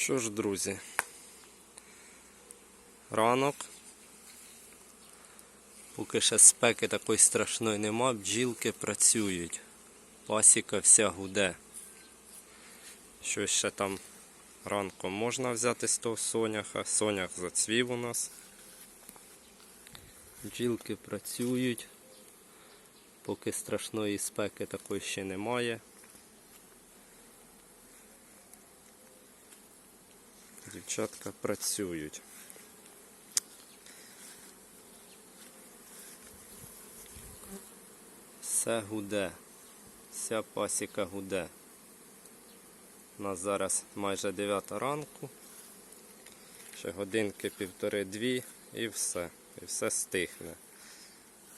Що ж, друзі, ранок. Поки ще спеки такої страшної нема, бджілки працюють. Пасіка вся гуде. Щось ще там ранком можна взяти з того соняха. Сонях зацвів у нас. Бджілки працюють. Поки страшної спеки такої ще немає. Дівчатка працюють. Все гуде. Вся пасіка гуде. У нас зараз майже 9 ранку. Ще годинки півтори-дві і все. І все стихне.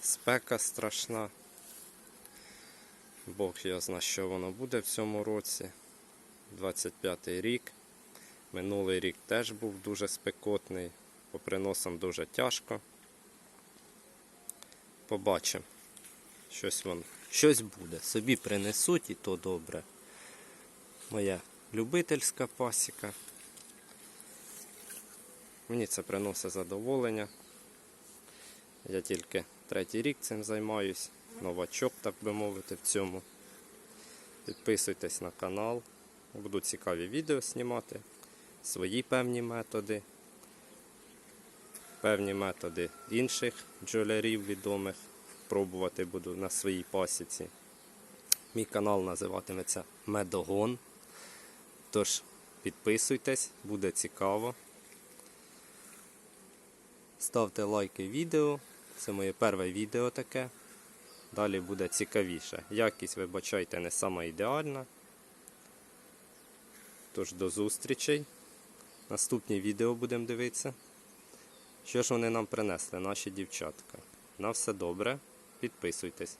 Спека страшна. Бог його зна, що воно буде в цьому році. 25-й рік. Минулий рік теж був дуже спекотний, по приносам дуже тяжко. Побачимо. Щось воно. Щось буде. Собі принесуть і то добре. Моя любительська пасіка. Мені це приносить задоволення. Я тільки третій рік цим займаюсь. Новачок, так би мовити, в цьому. Підписуйтесь на канал. Буду цікаві відео знімати свої певні методи, певні методи інших бджолярів відомих. Пробувати буду на своїй пасіці. Мій канал називатиметься Медогон. Тож підписуйтесь, буде цікаво. Ставте лайки відео. Це моє перше відео таке. Далі буде цікавіше. Якість, вибачайте, не сама ідеальна. Тож до зустрічей. Наступні відео будемо дивитися. Що ж вони нам принесли, наші дівчатка. На все добре. Підписуйтесь.